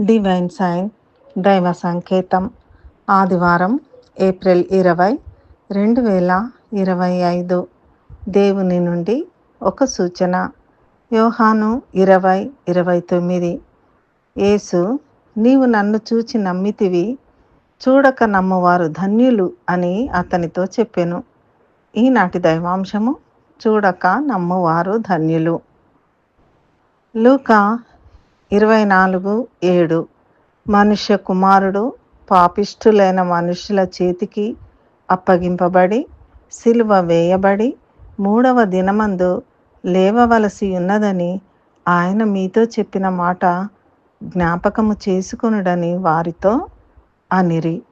Divine sign దైవ సంకేతం. ఆదివారం ఏప్రిల్ ఇరవై రెండు వేల ఇరవై ఐదు. దేవుని నుండి ఒక సూచన. యోహాను ఇరవై ఇరవై తొమ్మిది. యేసు నీవు నన్ను చూచి నమ్మితివి చూడక నమ్మవారు ధన్యులు అని అతనితో చెప్పాను. ఈనాటి దైవాంశము చూడక నమ్మువారు ధన్యులు. లూకా ఇరవై నాలుగు ఏడు. మనుష్య కుమారుడు పాపిష్ఠులైన మనుషుల చేతికి అప్పగింపబడి సిలువ వేయబడి మూడవ దినమందు లేవవలసి ఉన్నదని ఆయన మీతో చెప్పిన మాట జ్ఞాపకము చేసుకునుడని వారితో అనిరి.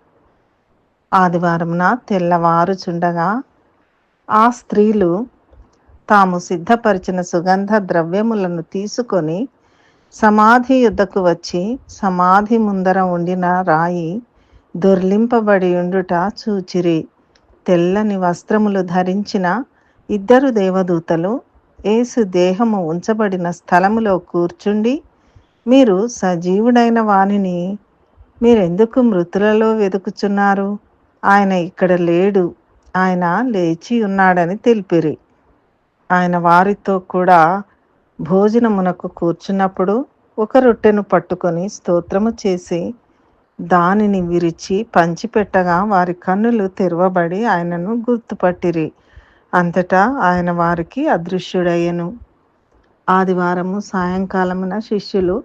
ఆదివారంన తెల్లవారుచుండగా ఆ స్త్రీలు తాము సిద్ధపరిచిన సుగంధ ద్రవ్యములను తీసుకొని సమాధి యుద్ధకు వచ్చి సమాధి ముందర ఉండిన రాయి దొర్లింపబడి ఉండుట చూచిరి. తెల్లని వస్త్రములు ధరించిన ఇద్దరు దేవదూతలు ఏసు దేహము ఉంచబడిన స్థలములో కూర్చుండి మీరు సజీవుడైన వాణిని మీరెందుకు మృతులలో వెతుకుచున్నారు? ఆయన ఇక్కడ లేడు ఆయన లేచి ఉన్నాడని తెలిపిరి. ఆయన వారితో కూడా భోజనమునకు కూర్చున్నప్పుడు ఒక రొట్టెను పట్టుకొని స్తోత్రము చేసి దానిని విరిచి పంచిపెట్టగా వారి కన్నులు తెరవబడి ఆయనను గుర్తుపట్టిరి. అంతటా ఆయన వారికి అదృశ్యుడయ్యను. ఆదివారము సాయంకాలమున శిష్యులు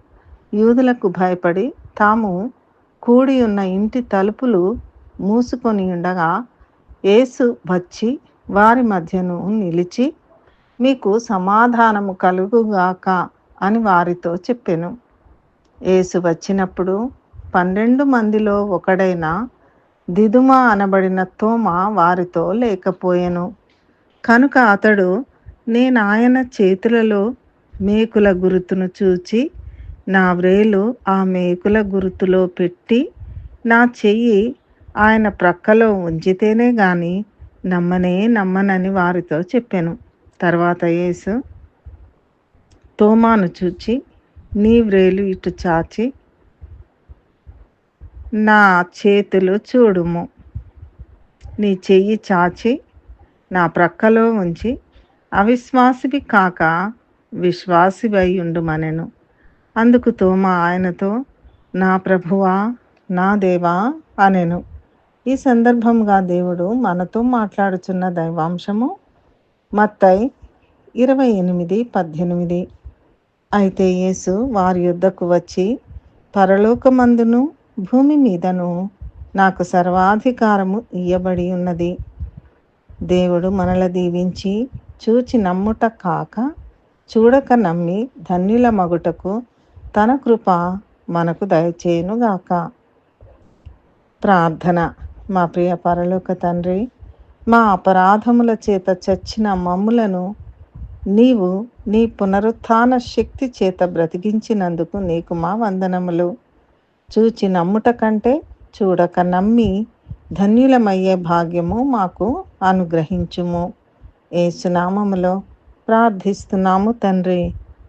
యూదులకు భయపడి తాము కూడి ఉన్న ఇంటి తలుపులు మూసుకొని ఉండగా ఏసు వచ్చి వారి మధ్యను నిలిచి మీకు సమాధానము కలుగుగాక అని వారితో చెప్పెను. యేసు వచ్చినప్పుడు పన్నెండు మందిలో ఒకడైన దిదుమ అనబడిన తోమ వారితో లేకపోయెను. కనుక అతడు నేను ఆయన చేతులలో మేకుల గురుతును చూచి నా వ్రేలు ఆ మేకుల గుర్తులో పెట్టి నా చెయ్యి ఆయన ప్రక్కలో ఉంచితేనే గాని నమ్మనే నమ్మనని వారితో చెప్పాను. తర్వాత యేసు తోమాను చూచి నీ వ్రేలు ఇటు చాచి నా చేతులు చూడుము. నీ చెయ్యి చాచి నా ప్రక్కలో ఉంచి అవిశ్వాసివి కాక విశ్వాసివై ఉండుమనెను. అందుకు తోమా ఆయనతో నా ప్రభువా నా దేవా అనెను. ఈ సందర్భంగా దేవుడు మనతో మాట్లాడుచున్న దైవాంశము మత్తై ఇరవై ఎనిమిది పద్దెనిమిది. అయితే యేసు వారి యుద్ధకు వచ్చి పరలోకమందును భూమి మీదను నాకు సర్వాధికారము ఇయ్యబడి ఉన్నది. దేవుడు మనల దీవించి చూచి నమ్ముట కాక చూడక నమ్మి ధన్యుల మగుటకు తన కృప మనకు దయచేయునుగాక. ప్రార్థన. మా ప్రియ పరలోక తండ్రి మా అపరాధముల చేత చచ్చిన మమ్ములను నీవు నీ పునరుత్థాన శక్తి చేత బ్రతికించినందుకు నీకు మా వందనములు. చూచి నమ్ముట కంటే చూడక నమ్మి ధన్యులమయ్యే భాగ్యము మాకు అనుగ్రహించుము. ఏసునామములో ప్రార్థిస్తున్నాము తండ్రి.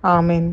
ఆమెన్.